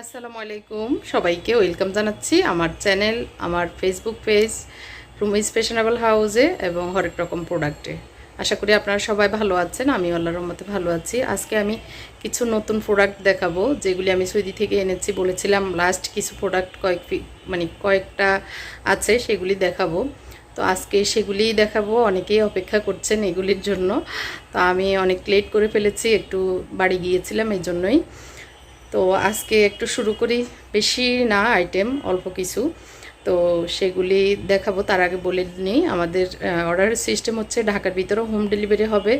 আসসালামু আলাইকুম সবাইকে, ওয়েলকাম জানাচ্ছি আমার চ্যানেল, আমার ফেসবুক পেজ রুমিজ ফ্যাশনেবল হাউসে এবং হরেক রকম প্রোডাক্টে আশা করি আপনারা সবাই ভালো আছেন আমি আল্লাহর রহমতে ভালো আছি। আজকে আমি কিছু নতুন প্রোডাক্ট দেখাবো, যেগুলি আমি সৌদি থেকে এনেছি, বলেছিলাম লাস্ট কিছু প্রোডাক্ট কয়েক মানে কয়েকটা আছে, সেগুলি দেখাবো। তো আজকে সেগুলি দেখাবো, অনেকেই অপেক্ষা করছেন এগুলির জন্য। তো আমি অনেক লেট করে ফেলেছি, একটু বাড়ি গিয়েছিলাম, এই জন্যই। তো আজকে একটু শুরু করি। বেশি না আইটেম অল্প কিছু। তো সেগুলি দেখাবো, তার আগে বলে নিই, আমাদের অর্ডারের সিস্টেম হচ্ছে ঢাকার ভিতরেও হোম ডেলিভারি হবে।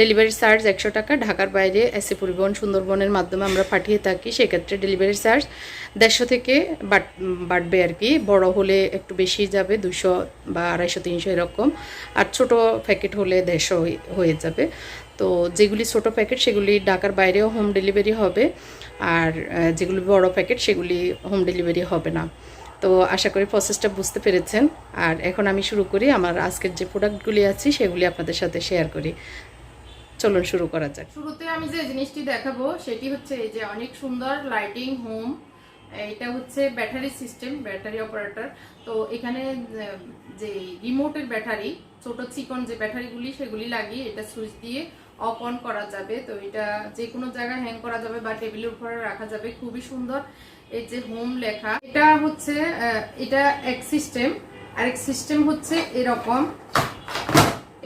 ডেলিভারি চার্জ একশো টাকা, ঢাকার বাইরে এসে পরিবহন সুন্দরবনের মাধ্যমে আমরা পাঠিয়ে থাকি, সেক্ষেত্রে ডেলিভারি চার্জ দেড়শো থেকে বাট, বাড়বে আর কি। বড় হলে একটু বেশি যাবে দুশো বা আড়াইশো, তিনশো এরকম। আর ছোট প্যাকেট হলে দেড়শো হয়ে যাবে। তো যেগুলি ছোট প্যাকেট সেগুলি ঢাকার বাইরেও হোম ডেলিভারি হবে। আর যেগুলি বড় প্যাকেট সেগুলি হোম ডেলিভারি হবে না। তো আশা করি প্রসেসটা বুঝতে পেরেছেন। আর এখন আমি শুরু করি, আমার আজকের যে প্রোডাক্টগুলি আছে সেগুলি আপনাদের সাথে শেয়ার করি। চলুন শুরু করা যাক। শুরুতে আমি যে জিনিসটি দেখাবো, সেটি হচ্ছে এই যে অনেক সুন্দর লাইটিং হোম এটা হচ্ছে ব্যাটারি সিস্টেম ব্যাটারি অপারেটর তো এখানে যে রিমোটের ব্যাটারি ছোট চিকন যে ব্যাটারিগুলি সেগুলি লাগিয়ে এটা সুইচ দিয়ে অফ অন করা যাবে। তো এটা যে কোনো জায়গায় হ্যাং করা যাবে বা টেবিলের উপরে রাখা যাবে। খুবই সুন্দর এই যে হোম লেখা। এটা হচ্ছে এটা এক সিস্টেম আরেক সিস্টেম হচ্ছে এরকম।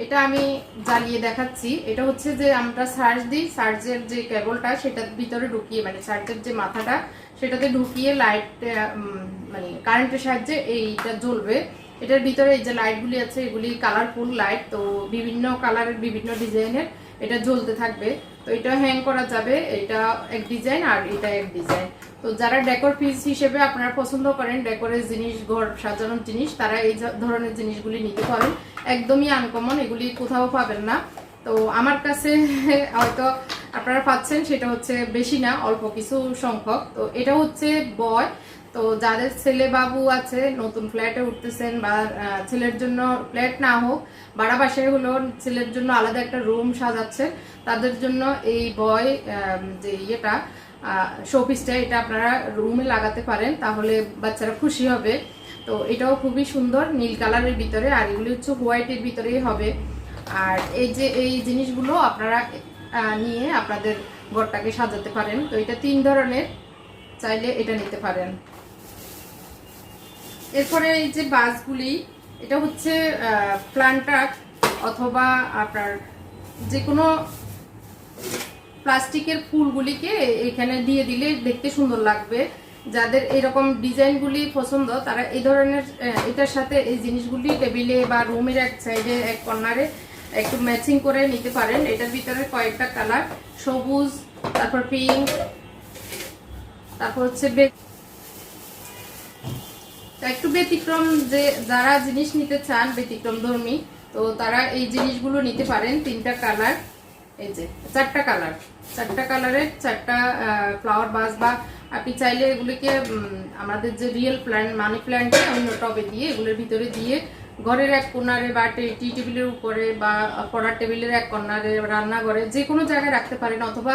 এটা আমি জ্বালিয়ে দেখাচ্ছি। এটা হচ্ছে যে আমরা সার্জ দিই সার্জের যে কেবলটা সেটার ভিতরে ঢুকিয়ে মানে সার্জের যে মাথাটা, সেটাতে ঢুকিয়ে লাইট মানে কারেন্টের সাহায্যে এইটা জ্বলবে। এটার ভিতরে এই যে লাইটগুলি আছে, এগুলি কালারফুল লাইট তো বিভিন্ন কালারের বিভিন্ন ডিজাইনের এটা জ্বলতে থাকবে। তো এটা হ্যাং করা যাবে। এটা এক ডিজাইন আর এটা এক ডিজাইন তো যারা ডেকোর পিস হিসেবে আপনারা পছন্দ করেন ডেকোরের জিনিস, ঘর সাজানোর জিনিস, তারা এই ধরনের জিনিসগুলি নিতে পারেন। একদমই আনকমন এগুলি কোথাও পাবেন না। তো আমার কাছে হয়তো আপনারা পাচ্ছেন, সেটা হচ্ছে বেশি না, অল্প কিছু সংখ্যক। তো এটা হচ্ছে বয় তো যাদের ছেলে বাবু আছে, নতুন ফ্ল্যাটে উঠতেছেন বা ছেলের জন্য ফ্ল্যাট না হোক ভাড়া বাসায় হলো ছেলের জন্য আলাদা একটা রুম সাজাচ্ছে। তাদের জন্য এই বয় যে ইয়েটা শোপিসটা এটা আপনারা রুমে লাগাতে পারেন, তাহলে বাচ্চারা খুশি হবে। তো এটাও খুবই সুন্দর, নীল কালারের ভিতরে, আর এগুলি হচ্ছে হোয়াইটের ভিতরেই হবে। আর এই যে, এই জিনিসগুলো আপনারা নিয়ে আপনাদের ঘরটাকে সাজাতে পারেন। তো এটা তিন ধরনের, চাইলে এটা নিতে পারেন। এরপরে এই যে বাসগুলি, এটা হচ্ছে প্লান্টার অথবা আপনার যে কোনো প্লাস্টিকের ফুলগুলিকে এখানে দিয়ে দিলে দেখতে সুন্দর লাগবে। যাদের এরকম ডিজাইনগুলি পছন্দ, তারা এই ধরনের এটার সাথে এই জিনিসগুলি টেবিলে বা রুমের এক সাইডে, এক কর্নারে একটু ম্যাচিং করে নিতে পারেন। এটার ভিতরে কয়েকটা কালার, সবুজ, তারপর পিঙ্ক, তারপর হচ্ছে তো একটু ব্যতিক্রম যে যারা জিনিস নিতে চান, ব্যতিক্রম ধর্মী, তো তারা এই জিনিসগুলো নিতে পারেন, তিনটা কালার এই যে চারটা কালার চারটা কালারের চারটা ফ্লাওয়ার বাস বা আপনি চাইলে এগুলিকে আমাদের যে রিয়েল প্ল্যান্ট মানি প্ল্যান্টে অন্য টবে দিয়ে এগুলোর ভিতরে দিয়ে ঘরের এক কোনারে বা টে- টেবিলের উপরে বা পড়ার টেবিলের এক কর্নারে রান্নাঘরে যে কোনো জায়গায় রাখতে পারেন অথবা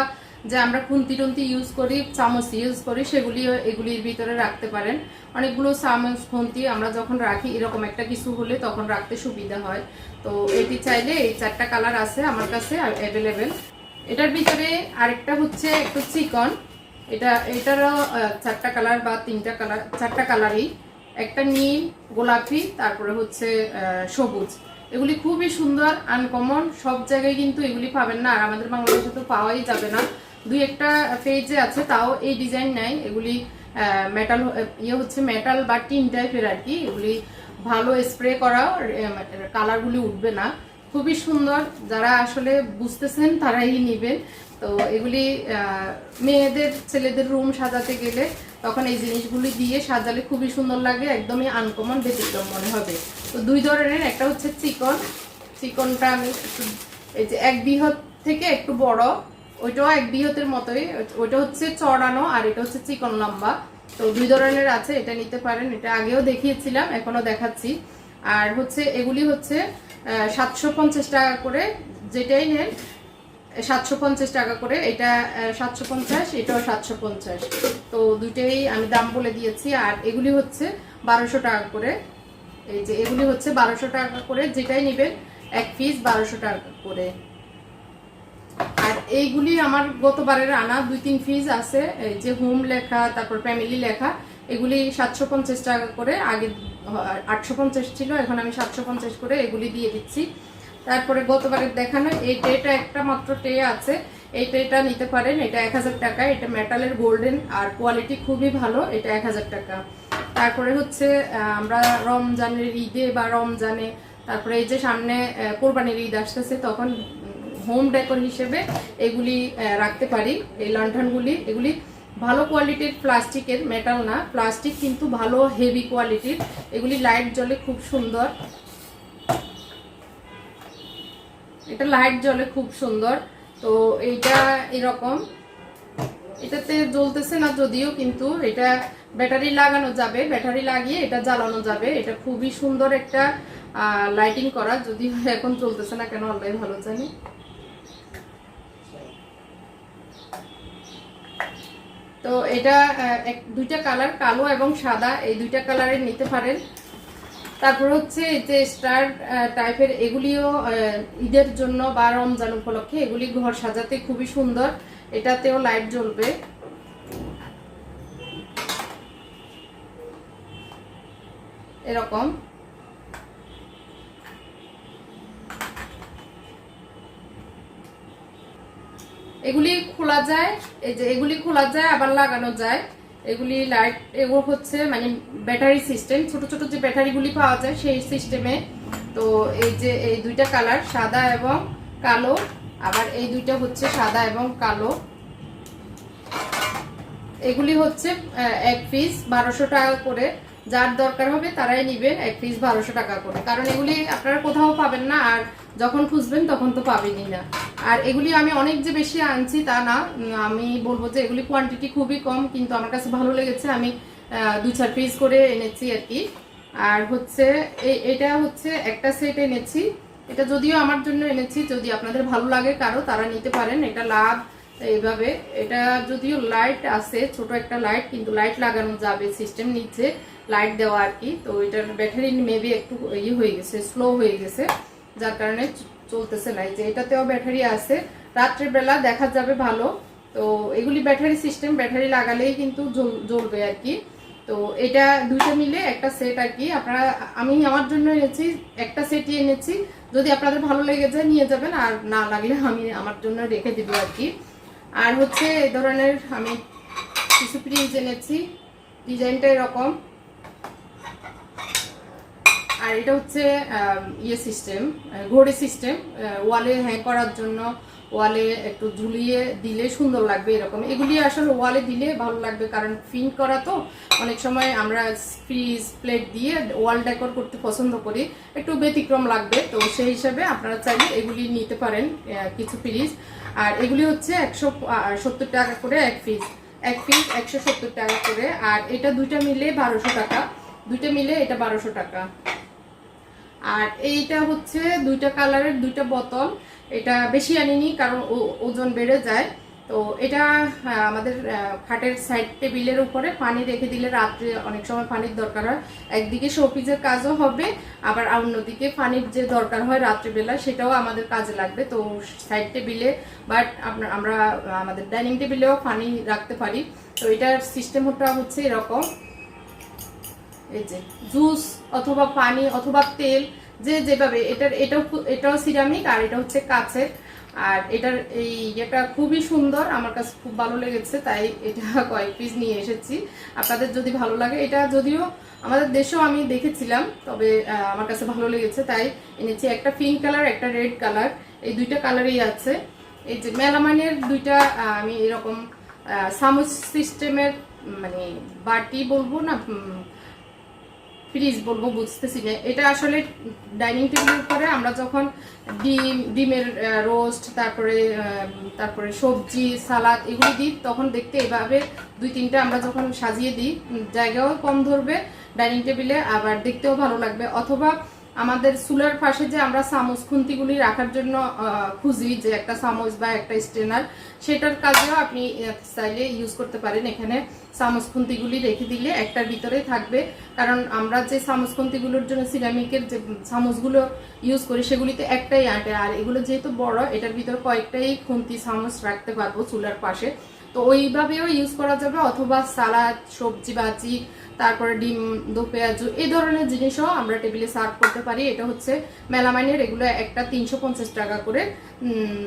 যে আমরা খুন্তি টুন্তি ইউজ করি, চামচ ইউজ করি, সেগুলি এগুলির ভিতরে রাখতে পারেন। অনেকগুলো চামচ, খুন্তি আমরা যখন রাখি, এরকম একটা কিছু হলে তখন রাখতে সুবিধা হয়। তো এটি চাইলে এই চারটা কালার আছে আমার কাছে অ্যাভেলেবেল এটার ভিতরে আরেকটা হচ্ছে একটু চিকন। এটা, এটারও চারটা কালার বা তিনটা কালার চারটা কালারই একটা নীল, গোলাপি, তারপরে হচ্ছে সবুজ। এগুলি খুবই সুন্দর আনকমন সব জায়গায় কিন্তু এগুলি পাবেন না। আর আমাদের বাংলাদেশে তো পাওয়াই যাবে না। দুই একটা পেজে আছে, তাও এই ডিজাইন নাই। এগুলি মেটাল ইয়ে হচ্ছে মেটাল বা টিন টাইপের আর কি। এগুলি ভালো স্প্রে করা কালারগুলি উঠবে না। খুবই সুন্দর, যারা আসলে বুঝতেছেন তারাই নেবেন। তো এগুলি মেয়েদের, ছেলেদের রুম সাজাতে গেলে তখন এই জিনিসগুলি দিয়ে সাজালে খুবই সুন্দর লাগে, একদমই আনকমন ব্যতিক্রম মনে হবে। তো দুই ধরনের, একটা হচ্ছে চিকন। চিকনটা আমি এই যে এক বৃহৎ থেকে একটু বড় ওইটাও এক বৃহতের মতোই। ওইটা হচ্ছে চড়ানো আর এটা হচ্ছে চিকন লম্বা। তো দুই ধরনের আছে, এটা নিতে পারেন। এটা আগেও দেখিয়েছিলাম এখনও দেখাচ্ছি। আর হচ্ছে এগুলি হচ্ছে সাতশো পঞ্চাশ টাকা করে যেটাই নেন, সাতশো পঞ্চাশ টাকা করে। এটা সাতশো পঞ্চাশ, এটাও সাতশো পঞ্চাশ। তো দুইটাই আমি দাম বলে দিয়েছি। আর এগুলি হচ্ছে বারোশো টাকা করে। এই যে এগুলি হচ্ছে বারোশো টাকা করে। যেটাই নেবেন, এক পিস বারোশো টাকা করে। আর এইগুলি আমার গতবারের আনা, দুই, তিন ফিজ আছে, এই যে হোম লেখা, তারপর ফ্যামিলি লেখা, এগুলি সাতশো পঞ্চাশ টাকা করে, আগে আটশো পঞ্চাশ ছিল, এখন আমি সাতশো পঞ্চাশ করে এগুলি দিয়ে দিচ্ছি। তারপরে গতবারের দেখানো, এই ট্রেটা একটা মাত্র ট্রে আছে, এই ট্রেটা নিতে পারেন, এটা এক হাজার টাকা, এটা মেটালের গোল্ডেন আর কোয়ালিটি খুবই ভালো, এটা এক হাজার টাকা। তারপরে হচ্ছে আমরা রমজানের ঈদে বা রমজানে, তারপরে এই যে সামনে কোরবানির ঈদ আসতেছে, তখন হোম ডেকোর হিসেবে এগুলি রাখতে পারি। এই লণ্ঠনগুলি এগুলি ভালো কোয়ালিটির প্লাস্টিকের মেটাল না প্লাস্টিক কিন্তু ভালো হেভি কোয়ালিটির এগুলি লাইট জ্বলে খুব সুন্দর। এটা লাইট জ্বলে খুব সুন্দর। তো এইটা এরকম। এটাতে জ্বলতেছে না যদিও, কিন্তু এটা ব্যাটারি লাগানো যাবে। ব্যাটারি লাগিয়ে এটা জ্বালানো যাবে। এটা খুবই সুন্দর একটা লাইটিং করা। যদিও এখন চলতেছে না, কেন অনলাইন ভালো জানি। তো এটা দুইটা কালার, কালো এবং সাদা, এই দুইটা কালারের নিতে পারেন। তারপর হচ্ছে যে স্টার টাইপের এগুলিও ঈদের জন্য বা রমজান উপলক্ষে এগুলি ঘর সাজাতে খুবই সুন্দর। এটাতেও লাইট জ্বলবে। এরকম। এগুলি খোলা যায়, এই যে এগুলি খোলা যায়, আবার লাগানো যায়। এগুলি লাইট এগুলো হচ্ছে মানে ব্যাটারি সিস্টেম ছোট ছোট যে ব্যাটারিগুলি পাওয়া যায় সেই সিস্টেমে তো এই যে এই দুইটা কালার সাদা এবং কালো, আবার এই দুইটা হচ্ছে সাদা এবং কালো। এগুলি হচ্ছে এক পিস বারোশো টাকা করে। যার দরকার হবে তারাই নিবেন এক পিস বারোশো টাকা করে। কারণ এগুলি আপনারা কোথাও পাবেন না, আর যখন খুঁজবেন তখন তো পাবেনই না। আর এগুলি আমি অনেক যে বেশি আনছি তা না আমি বলব যে এগুলি কোয়ান্টিটি খুবই কম, কিন্তু আমার কাছে ভালো লেগেছে। আমি দু চার পিস করে এনেছি আর কি। আর হচ্ছে এটা হচ্ছে একটা সেট এনেছি। এটা যদিও আমার জন্য এনেছি, যদি আপনাদের ভালো লাগে কারও, তারা নিতে পারেন। এটা লাভ এইভাবে। এটা যদিও লাইট আছে, ছোট একটা লাইট কিন্তু লাইট লাগানো যাবে সিস্টেম নিচে। লাইট দেওয়া আর কি তো এটার ব্যাটারি মেবি একটু ইয়ে হয়ে গেছে স্লো হয়ে গেছে, যার কারণে চলতেছে না। যে এটাতেও ব্যাটারি আছে। রাত্রেবেলা দেখা যাবে ভালো। তো এগুলি ব্যাটারি সিস্টেম ব্যাটারি লাগালেই কিন্তু জ্বল- জ্বলবে আর কি তো এটা দুইটা মিলে একটা সেট আর কি আপনারা, আমি আমার জন্য এনেছি, একটা সেটই এনেছি। যদি আপনাদের ভালো লেগে যায়, নিয়ে যাবেন। আর না লাগলে আমি আমার জন্য রেখে দেবো আর কি আর হচ্ছে এই ধরনের আমি কিছু প্রিন্ট এনেছি। ডিজাইনটা এরকম। আর এটা হচ্ছে ইয়ে সিস্টেম ঘড়ি সিস্টেম ওয়ালে হ্যাং করার জন্য ওয়ালে একটু ঝুলিয়ে দিলে সুন্দর লাগবে এরকম। এগুলি আসলে ওয়ালে দিলে ভালো লাগবে কারণ প্রিন্ট করা তো অনেক সময় আমরা ফ্রিজ প্লেট দিয়ে ওয়াল ডেকোর করতে পছন্দ করি, একটু ব্যতিক্রম লাগবে। তো সেই হিসাবে আপনারা চাইলে এগুলি নিতে পারেন কিছু পিস আর এগুলি হচ্ছে একশো সত্তর টাকা করে এক পিস এক পিস একশো সত্তর টাকা করে। আর এটা দুইটা মিলে বারোশো টাকা। দুইটা মিলে এটা বারোশো টাকা। আর এইটা হচ্ছে দুইটা কালারের দুইটা বোতল। এটা বেশি আনিনি কারণ ওজন বেড়ে যায়। তো এটা আমাদের খাটের সাইড টেবিলের উপরে পানি রেখে দিলে রাত্রে অনেক সময় পানির দরকার হয়। একদিকে শোপিজের কাজও হবে, আবার অন্যদিকে পানির যে দরকার হয় রাত্রিবেলা সেটাও আমাদের কাজে লাগবে। তো সাইড টেবিলে বাট আপনার, আমরা, আমাদের ডাইনিং টেবিলেও পানি রাখতে পারি। তো এটার সিস্টেমটা হচ্ছে এরকম। এই যে জুস অথবা পানি অথবা তেল যে যেভাবে এটার এটাও এটাও সিরামিক আর এটা হচ্ছে কাচের। আর এটার এই এটা খুবই সুন্দর আমার কাছে খুব ভালো লেগেছে তাই এটা কয়েক পিস নিয়ে এসেছি। আপনাদের যদি ভালো লাগে এটা যদিও আমাদের দেশেও আমি দেখেছিলাম তবে আমার কাছে ভালো লেগেছে তাই এনেছি একটা পিঙ্ক কালার একটা রেড কালার এই দুইটা কালারই আছে। এই যে মেলামাইনের দুইটা আমি এরকম আহ, সিস্টেমের মানে বাটি বলব না ফ্রিজ বলব, বুঝতেছি না এটা আসলে ডাইনিং টেবিলের উপরে আমরা যখন ডিম, ডিমের রোস্ট তারপরে তারপরে সবজি, সালাদ এগুলো দিই, তখন দেখতে এভাবে দুই, তিনটা আমরা যখন সাজিয়ে দিই জায়গাও কম ধরবে ডাইনিং টেবিলে আবার দেখতেও ভালো লাগবে। অথবা আমাদের চুলার পাশে যে আমরা চামচ খুন্তিগুলি রাখার জন্য খুঁজি যে একটা চামচ বা একটা স্ট্রেনার, সেটার কাজেও আপনি চাইলে ইউজ করতে পারেন। এখানে চামচ খুন্তিগুলি রেখে দিলে একটার ভিতরেই থাকবে। কারণ আমরা যে চামচ খুন্তিগুলোর জন্য সিরামিকের যে চামচগুলো ইউজ করি, সেগুলিতে একটাই আটে। আর এগুলো যেহেতু বড়, এটার ভিতরে কয়েকটাই খুন্তি চামচ রাখতে পারব চুলার পাশে। তো ওইভাবেও ইউজ করা যাবে, অথবা সালাদ, সবজি, বাজি, তারপরে ডিম দু পেঁয়াজু, এই ধরনের জিনিসও আমরা টেবিলে সার্ভ করতে পারি। এটা হচ্ছে মেলামাইনের এগুলো একটা তিনশো পঞ্চাশ টাকা করে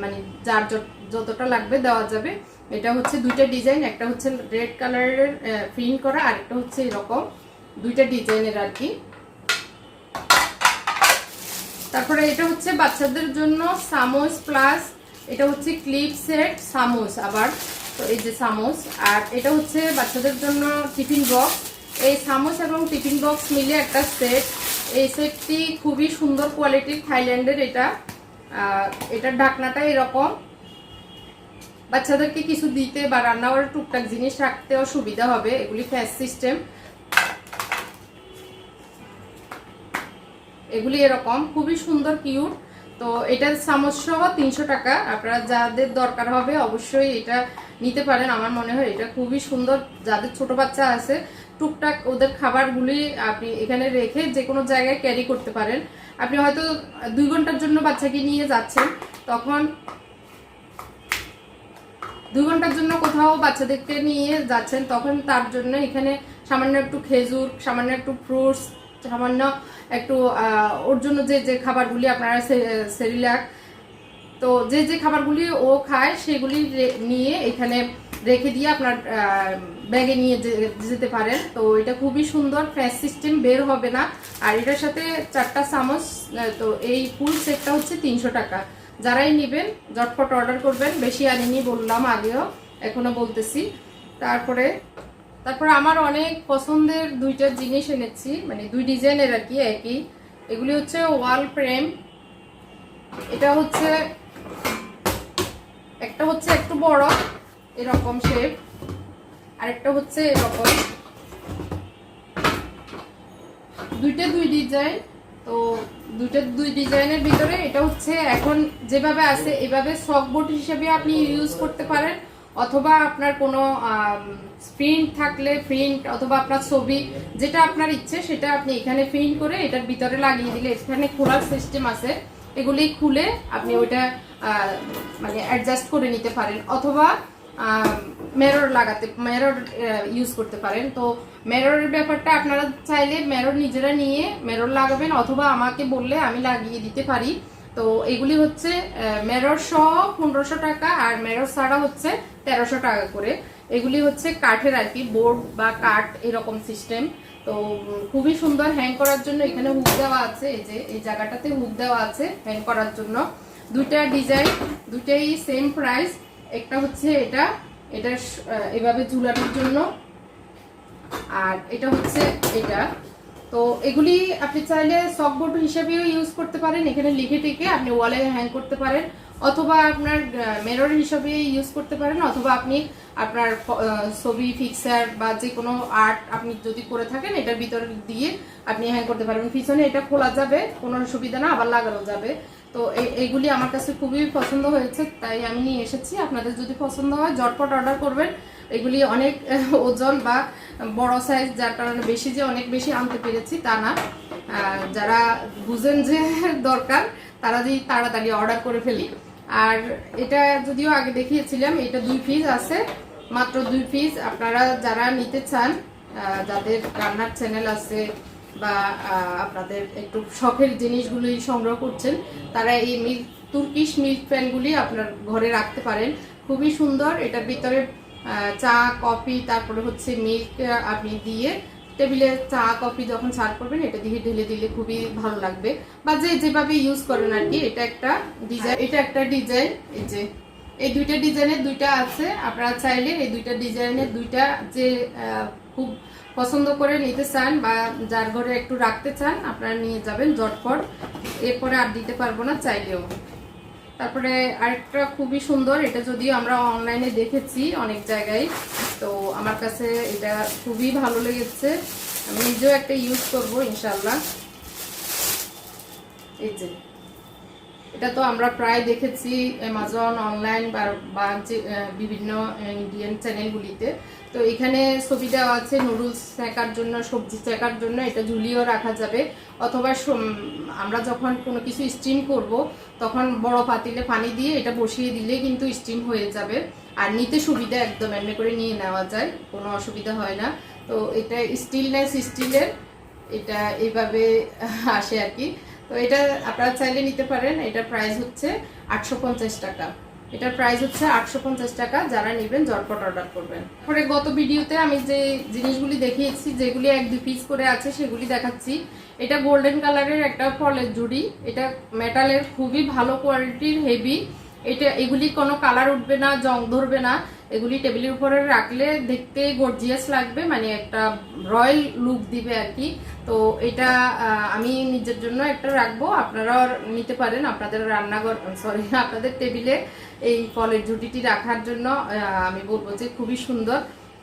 মানে যার যত- যতটা লাগবে দেওয়া যাবে। এটা হচ্ছে দুইটা ডিজাইন একটা হচ্ছে রেড কালারের প্রিন্ট করা, আর একটা হচ্ছে এরকম দুইটা ডিজাইনের আর কি। তারপরে এটা হচ্ছে বাচ্চাদের জন্য সামোস প্লাস এটা হচ্ছে ক্লিপ সেট সামোস আবার। তো এই যে সামোস, আর এটা হচ্ছে বাচ্চাদের জন্য টিফিন বক্স। এই সামোস এবং টিফিন বক্স মিলে একটা সেট। এই সেটটি খুবই সুন্দর কোয়ালিটির থাইল্যান্ডের এটা। এটার ঢাকনাটা এরকম। বাচ্চাদেরকে কিছু দিতে বা রান্না করার টুকটাক জিনিস রাখতেও সুবিধা হবে, এগুলি ফ্যাস সিস্টেম। এগুলি এরকম, খুবই সুন্দর, কিউট। তো এটার চামচ সহ তিনশো টাকা। আপনারা যাদের দরকার হবে, অবশ্যই এটা নিতে পারেন। আমার মনে হয় এটা খুবই সুন্দর। যাদের ছোট বাচ্চা আছে, টুকটাক ওদের খাবারগুলি আপনি এখানে রেখে যে কোনো জায়গায় ক্যারি করতে পারেন। আপনি হয়তো দুই ঘণ্টার জন্য বাচ্চাকে নিয়ে যাচ্ছেন, তখন দুই ঘণ্টার জন্য কোথাও বাচ্চাদেরকে নিয়ে যাচ্ছেন, তখন তার জন্য এখানে সামান্য একটু খেজুর, সামান্য একটু ফ্রুটস সামান্য একটু ওর জন্য যে যে খাবারগুলি আপনারা সেরিলাক তো যে যে খাবারগুলি ও খায়, সেগুলি নিয়ে এখানে রেখে দিয়ে আপনার ব্যাগে নিয়ে যেতে পারেন। তো এটা খুবই সুন্দর ফ্যাস সিস্টেম, বের হবে না। আর এটার সাথে চারটা চামচ তো এই ফুল সেটটা হচ্ছে তিনশো টাকা। যারাই নেবেন, ঝটপট অর্ডার করবেন। বেশি আনিনি বললাম আগেও, এখনও বলতেছি। তারপরে তারপরে আমার অনেক পছন্দের দুইটা জিনিস এনেছি মানে দুই ডিজাইনের আর কি, একই। এগুলি হচ্ছে ওয়াল ফ্রেম। এটা হচ্ছে একটা হচ্ছে একটু বড়, এরকম শেপ আরেকটা হচ্ছে এরকম। দুইটা দুই ডিজাইন তো দুইটা দুই ডিজাইনের ভিতরে এটা হচ্ছে এখন যেভাবে আছে, এভাবে সক বোর্ড হিসেবে আপনি ইউজ করতে পারেন, অথবা আপনার কোনো প্রিন্ট থাকলে প্রিন্ট অথবা আপনার ছবি, যেটা আপনার ইচ্ছে সেটা আপনি এখানে প্রিন্ট করে এটার ভিতরে লাগিয়ে দিলে, এখানে খোলার সিস্টেম আছে। এগুলি খুলে আপনি ওইটা মানে অ্যাডজাস্ট করে নিতে পারেন। অথবা মেরর লাগাতে মেরর ইউজ করতে পারেন। তো মেররের ব্যাপারটা আপনারা চাইলে মেরর নিজেরা নিয়ে মেরর লাগাবেন অথবা আমাকে বললে আমি লাগিয়ে দিতে পারি। তো এগুলি হচ্ছে মেরর সহ পনেরোশো টাকা আর মেরর ছাড়া হচ্ছে তেরোশো টাকা করে। এগুলি হচ্ছে কাঠের আর কি, বোর্ড বা কাঠ এরকম সিস্টেম তো খুবই সুন্দর হ্যাং করার জন্য এখানে হুক দেওয়া আছে, এই যে, এই জায়গাটাতে হুক দেওয়া আছে হ্যাং করার জন্য। দুইটা ডিজাইন দুইটাই সেম প্রাইস একটা হচ্ছে এটা এটা এভাবে ঝুলানোর জন্য। আর এটা হচ্ছে এটা। তো এগুলি আপনি চাইলে সফটবোর্ড হিসেবেও ইউজ করতে পারেন। এখানে লিখে টিকে আপনি ওয়ালে হ্যাং করতে পারেন। অথবা আপনার মেরর হিসাবে ইউজ করতে পারেন। অথবা আপনি আপনার ছবি ফিক্সার বা যে কোনো আর্ট আপনি যদি করে থাকেন, এটার ভিতরে দিয়ে আপনি হ্যাং করতে পারবেন পিছনে এটা খোলা যাবে, কোনো সুবিধা না, আবার লাগানো যাবে। তো এইগুলি আমার কাছে খুবই পছন্দ হয়েছে, তাই আমি নিয়ে এসেছি। আপনাদের যদি পছন্দ হয় জটপট অর্ডার করবেন। এগুলি অনেক ওজন বা বড় সাইজ যার কারণে বেশি যে অনেক বেশি আনতে পেরেছি তা না। যারা বুঝেন যে দরকার, তারা যদি তাড়াতাড়ি অর্ডার করে ফেলি। আর এটা যদিও আগে দেখিয়েছিলাম, এটা দুই পিস আছে, মাত্র দুই পিস আপনারা যারা নিতে চান যাদের রান্নার চ্যানেল আছে বা আপনাদের একটু শখের জিনিসগুলি সংগ্রহ করছেন, তারা এই মিল্ক, তুর্কিশ মিল্ক প্যানগুলি আপনার ঘরে রাখতে পারেন। খুবই সুন্দর, এটার ভিতরে চা, কফি, তারপরে হচ্ছে মিল্ক আপনি দিয়ে টেবিলে চা, কফি যখন সার্ভ করবেন, এটা দিয়ে ঢেলে দিলে খুবই ভালো লাগবে। বা যে যেভাবে ইউজ করেন আর কি, এটা একটা ডিজাইন এটা একটা ডিজাইন এই যে, এই দুইটা ডিজাইনের দুইটা আছে। আপনারা চাইলে এই দুইটা ডিজাইনের দুইটা যে খুব পছন্দ করে নিতে চান বা যার ঘরে একটু রাখতে চান, আপনারা নিয়ে যাবেন জটপট। এরপরে আর দিতে পারব না চাইলেও। তারপরে আরেকটা খুবই সুন্দর, এটা যদিও আমরা অনলাইনে দেখেছি অনেক জায়গায়, তো আমার কাছে এটা খুবই ভালো লেগেছে। আমি নিজেও একটা ইউজ করব ইনশাল্লাহ এই যে, এটা তো আমরা প্রায় দেখেছি অ্যামাজন অনলাইন বা বিভিন্ন ইন্ডিয়ান চ্যানেলগুলিতে তো এখানে ছবি দেওয়া আছে, নুডলস চেকার জন্য, সবজি চেকার জন্য, এটা ঝুলিয়েও রাখা যাবে। অথবা আমরা যখন কোনো কিছু স্টিম করব, তখন বড় পাতিলে পানি দিয়ে এটা বসিয়ে দিলে কিন্তু স্টিম হয়ে যাবে। আর নিতে সুবিধা একদম, এমনি করে নিয়ে নেওয়া যায়, কোনো অসুবিধা হয় না। তো এটা স্টিলনেস স্টিলের এটা এইভাবে আসে আর কি। তো এটা আপনারা চাইলে নিতে পারেন এটা প্রাইস হচ্ছে আটশো পঞ্চাশ টাকা। এটার প্রাইস হচ্ছে আটশো পঞ্চাশ টাকা, যারা নেবেন জটপট অর্ডার করবেন। পরে গত ভিডিওতে আমি যে জিনিসগুলি দেখিয়েছি, যেগুলি এক দুই পিস করে আছে, সেগুলি দেখাচ্ছি। এটা গোল্ডেন কালারের একটা ফলের জুড়ি। এটা মেটালের খুবই ভালো কোয়ালিটির হেভি এটা, এগুলি কোনো কালার উঠবে না, জং ধরবে না। এগুলি টেবিলের উপরে রাখলে দেখতে গর্জিয়াস লাগবে মানে একটা রয়্যাল লুক দিবে আর কি। তো এটা আমি নিজের জন্য একটা রাখব। আপনারাও নিতে পারেন। আপনাদের রান্নাঘর সরি আপনাদের টেবিলে এই ফলের জুটিটি রাখার জন্য আমি বলব যে খুবই সুন্দর।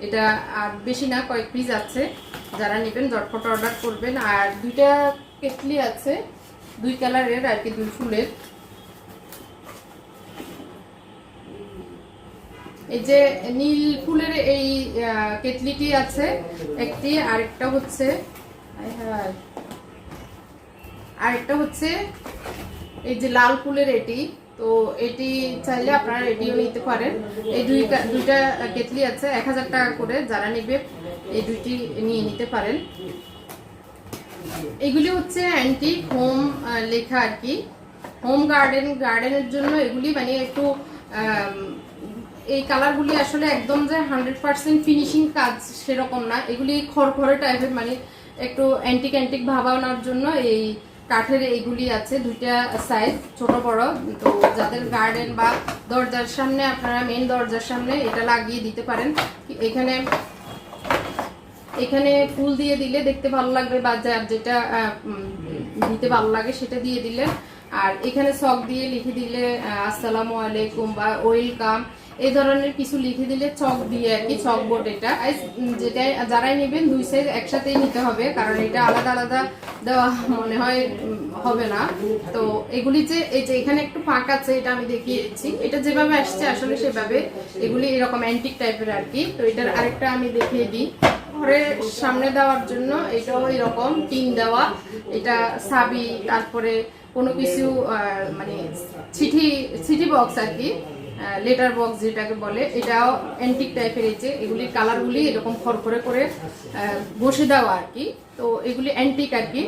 এটা আর বেশি না, কয়েক পিস আছে। যারা নেবেন, ঝটপট অর্ডার করবেন। আর দুইটা কেটলি আছে, দুই কালারের আর কি, দুই ফুলের। এই যে নীল ফুলের এই কেটলিটি আছে, একটি, আরেকটা হচ্ছে। আরেকটা হচ্ছে এই যে লাল ফুলের এটি। তো এটি চাইলে আপনারা এটিও নিতে পারেন। এই দুই দুইটা কেটলি আছে, এক হাজার টাকা করে যারা নেবে, এই দুইটি নিয়ে নিতে পারেন। এগুলি হচ্ছে অ্যান্টিক হোম লেখা আর কি। হোম গার্ডেন গার্ডেনের জন্য এগুলি মানে একটু এই কালারগুলি আসলে একদম যে হান্ড্রেড পার্সেন্ট ফিনিশিং কাজ সেরকম না। এগুলি খড়খড়ে টাইপের মানে একটু অ্যান্টিক অ্যান্টিক ভাবানোর জন্য এই কাঠের এইগুলি আছে, দুইটা সাইজ ছোট, বড়। তো যাদের গার্ডেন বা দরজার সামনে, আপনারা মেন দরজার সামনে এটা লাগিয়ে দিতে পারেন। এখানে এখানে ফুল দিয়ে দিলে দেখতে ভালো লাগবে বা যেটা দিতে ভালো লাগে সেটা দিয়ে দিলে। আর এখানে সক দিয়ে লিখে দিলে আসসালামু আলাইকুম বা ওয়েলকাম, এই ধরনের কিছু লিখে দিলে চক দিয়ে আর কি, চক বোর্ড এটা। যেটাই, যারাই নেবেন, দুই সাইজ একসাথেই নিতে হবে, কারণ এটা আলাদা আলাদা দেওয়া মনে হয় হবে না। তো এগুলি যে, এই যে এখানে একটু ফাঁক আছে, এটা আমি দেখিয়ে দিচ্ছি। এটা যেভাবে আসছে, আসলে সেভাবে এগুলি এরকম অ্যান্টিক টাইপের আর কি। তো এটার আরেকটা আমি দেখিয়ে দিই। ঘরের সামনে দেওয়ার জন্য এটাও এরকম টিন দেওয়া। এটা সাবি তারপরে কোনো কিছু মানে চিঠি চিঠি বক্স আর কি লেটার বক্স যেটাকে বলে, এটাও অ্যান্টিক টাইপের যে এগুলির কালারগুলি এরকম খড়খড়ে করে বসে দেওয়া আর কি। তো এগুলি অ্যান্টিক আর কি।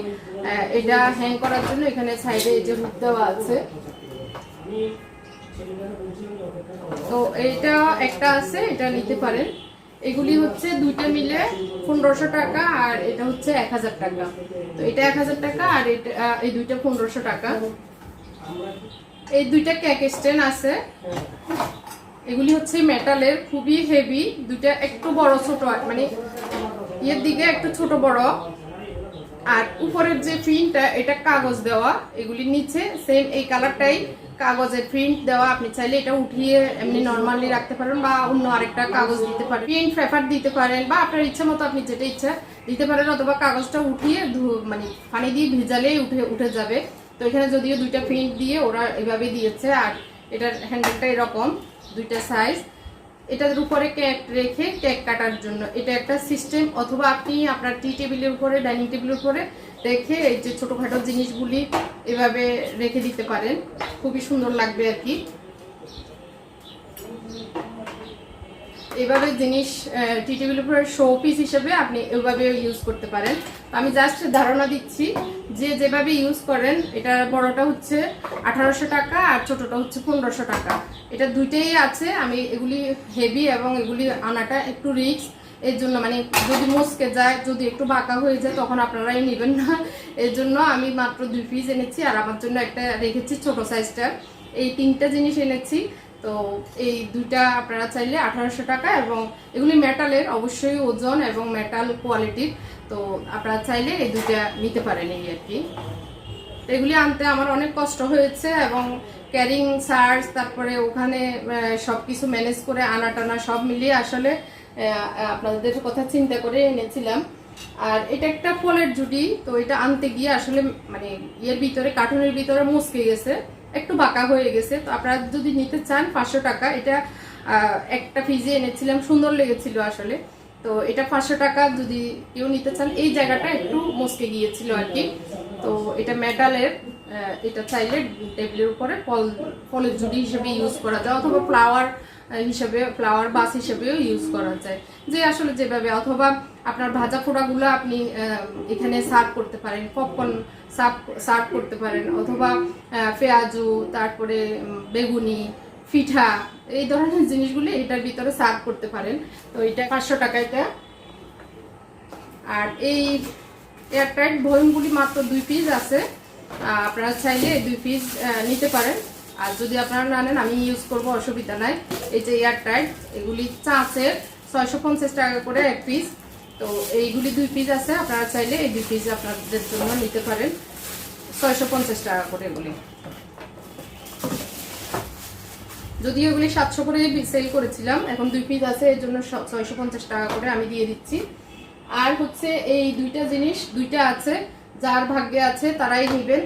এটা হ্যাং করার জন্য এখানে সাইডে এই যে হুক দেওয়া আছে। তো এইটা একটা আছে, এটা নিতে পারেন। এগুলি হচ্ছে দুইটা মিলে পনেরোশো টাকা আর এটা হচ্ছে এক হাজার টাকা। তো এটা এক হাজার টাকা আর এটা এই দুইটা পনেরোশো টাকা। এই দুইটা কেক স্ট্যান্ড আছে। এগুলি হচ্ছে মেটালের খুবই হেভি দুইটা একটু বড়, ছোট মানে ইয়ের দিকে একটু ছোট বড়। আর উপরের যে প্রিন্টটা এটা কাগজ দেওয়া। এগুলির নিচে সেম এই কালারটাই কাগজের প্রিন্ট দেওয়া, আপনি চাইলে এটা উঠিয়ে এমনি নর্মালি রাখতে পারেন বা অন্য আরেকটা কাগজ দিতে পারেন। প্রিন্ট পেপার দিতে পারেন বা আপনার ইচ্ছা মতো আপনি যেটা ইচ্ছা দিতে পারেন, অথবা কাগজটা উঠিয়ে মানে পানি দিয়ে ভিজালেই উঠে উঠে যাবে। তো এখানে যদিও দুইটা প্রিন্ট দিয়ে ওরা এভাবে দিয়েছে, আর এটার হ্যান্ডেলটা এরকম, দুইটা সাইজ এটার উপরে কেক রেখে কেক কাটার জন্য। এটা একটা সিস্টেম অথবা আপনি আপনার টি টেবিলের উপরে ডাইনিং টেবিলের উপরে রেখে এই যে ছোটোখাটো জিনিসগুলি এভাবে রেখে দিতে পারেন। খুবই সুন্দর লাগবে আর কি। এভাবে জিনিস টি টেবিলের উপরে শো পিস হিসেবে আপনি এভাবে ইউজ করতে পারেন। আমি জাস্ট ধারণা দিচ্ছি যে যেভাবে ইউজ করেন, এটা বড়টা হচ্ছে আঠারোশো টাকা আর ছোটটা হচ্ছে পনেরোশো টাকা। এটা দুইটাই আছে। আমি এগুলি হেভি এবং এগুলি আনাটা একটু রিস্ক এর জন্য মানে যদি মস্কে যায়, যদি একটু বাঁকা হয়ে যায়, তখন আপনারাই নেবেন না। এর জন্য আমি মাত্র দুই পিস এনেছি, আর আমার জন্য একটা রেখেছি ছোট সাইজটা এই তিনটা জিনিস এনেছি। তো এই দুইটা আপনারা চাইলে আঠারোশো টাকা এবং এগুলি মেটালের অবশ্যই ওজন এবং মেটাল কোয়ালিটির তো আপনারা চাইলে এই দুইটা নিতে পারেন এই আর কি। এগুলি আনতে আমার অনেক কষ্ট হয়েছে এবং ক্যারিং চার্জ তারপরে ওখানে সব কিছু ম্যানেজ করে আনা টানা সব মিলিয়ে আসলে আপনাদের কথা চিন্তা করে এনেছিলাম। আর এটা একটা ফলের জুটি, তো এটা আনতে গিয়ে আসলে মানে ইয়ের ভিতরে, কার্টুনের ভিতরে মুসকে গেছে, একটু বাঁকা হয়ে গেছে। তো আপনারা যদি নিতে চান পাঁচশো টাকা, এটা একটা পিজে এনেছিলাম, সুন্দর লেগেছিল আসলে। তো এটা পাঁচশো টাকা যদি কেউ নিতে চান, এই জায়গাটা একটু মুসকে গিয়েছিল আর কি। তো এটা মেটালের এটা চাইলে টেবিলের উপরে ফল, ফলের জুড়ি হিসেবে ইউজ করা যায়, অথবা ফ্লাওয়ার হিসেবে ফ্লাওয়ার বাস হিসেবেও ইউজ করা যায়। যে আসলে যেভাবে, অথবা আপনার ভাজা পোড়াগুলো আপনি এখানে সার্ভ করতে পারেন পপকর্ন সার্ভ সার্ভ করতে পারেন, অথবা পেঁয়াজু, তারপরে বেগুনি, পিঠা, এই ধরনের জিনিসগুলি এটার ভিতরে সার্ভ করতে পারেন। তো এটা পাঁচশো টাকা এটা। আর এই এয়ারটাইট ভয়মগুলি মাত্র দুই পিস আছে। আপনারা চাইলে দুই পিস নিতে পারেন। আর যদি আপনারা না নেন, আমি ইউজ করব, অসুবিধা নাই। এই যে এয়ারটাইট এগুলি চাঁচের ছয়শো পঞ্চাশ টাকা করে এক পিস তো এইগুলি দুই পিস আছে, আপনারা চাইলে এই দুই পিস আপনাদের জন্য নিতে পারেন। ছয়শো পঞ্চাশ টাকা করে এগুলি। যদিও এগুলি সাতশো করে সেল করেছিলাম, এখন দুই পিস আছে, এর জন্য ছয়শো পঞ্চাশ টাকা করে আমি দিয়ে দিচ্ছি। আর হচ্ছে এই দুইটা জিনিস, দুইটা আছে, যার ভাগ্যে আছে তারাই নেবেন।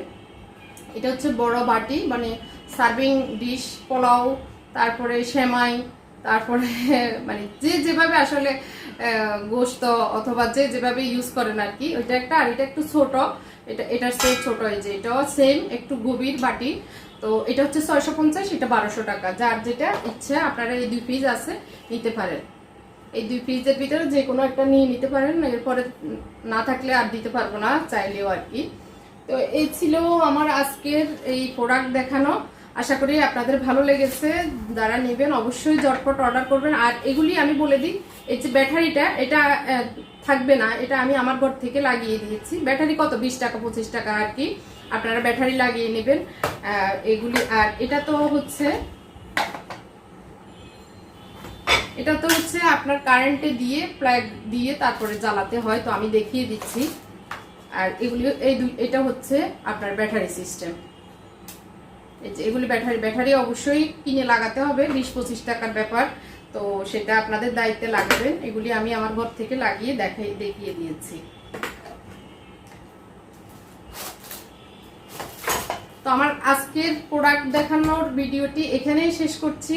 এটা হচ্ছে বড় বাটি মানে সার্ভিং ডিশ, পোলাও, তারপরে সেমাই, তারপরে মানে যে যেভাবে আসলে গোস্ত অথবা যে যেভাবে ইউজ করেন আর কি ওইটা একটা, আর এটা একটু ছোট, এটা, এটার সেম ছোট এই যে, এটাও সেম একটু গভীর বাটি। তো এটা হচ্ছে ছয়শো পঞ্চাশ, এটা বারোশো টাকা। যার যেটা ইচ্ছে, আপনারা এই দুই পিস আছে, নিতে পারেন। এই দুই পিসের ভিতরে যে কোনো একটা নিয়ে নিতে পারেন, এরপরে না থাকলে আর দিতে পারব না চাইলেও আর কি। তো এই ছিল আমার আজকের এই প্রোডাক্ট দেখানো। আশা করি আপনাদের ভালো লেগেছে। যারা নেবেন অবশ্যই ঝটপট অর্ডার করবেন। আর এগুলি আমি বলে দিই, এই যে ব্যাটারিটা, এটা থাকবে না। এটা আমি আমার ঘর থেকে লাগিয়ে দিয়েছি। ব্যাটারি কত? বিশ টাকা, পঁচিশ টাকা আর কি। আপনারা ব্যাটারি লাগিয়ে নেবেন এগুলি। আর এটা তো হচ্ছে এটা তো হচ্ছে আপনার কারেন্টে দিয়ে প্লাগ দিয়ে তারপরে জ্বালাতে হয়, তো আমি দেখিয়ে দিচ্ছি। আর এগুলি, এই দুই, এটা হচ্ছে আপনার ব্যাটারি সিস্টেম এগুলি ব্যাটারি ব্যাটারি অবশ্যই কিনে লাগাতে হবে, বিশ পঁচিশ টাকার ব্যাপার। তো সেটা আপনাদের দায়িত্বে লাগাবেন এগুলি আমি আমার ঘর থেকে লাগিয়ে দেখাই, দেখিয়ে দিয়েছি। তো আমার আজকের প্রোডাক্ট দেখানোর ভিডিওটি এখানেই শেষ করছি।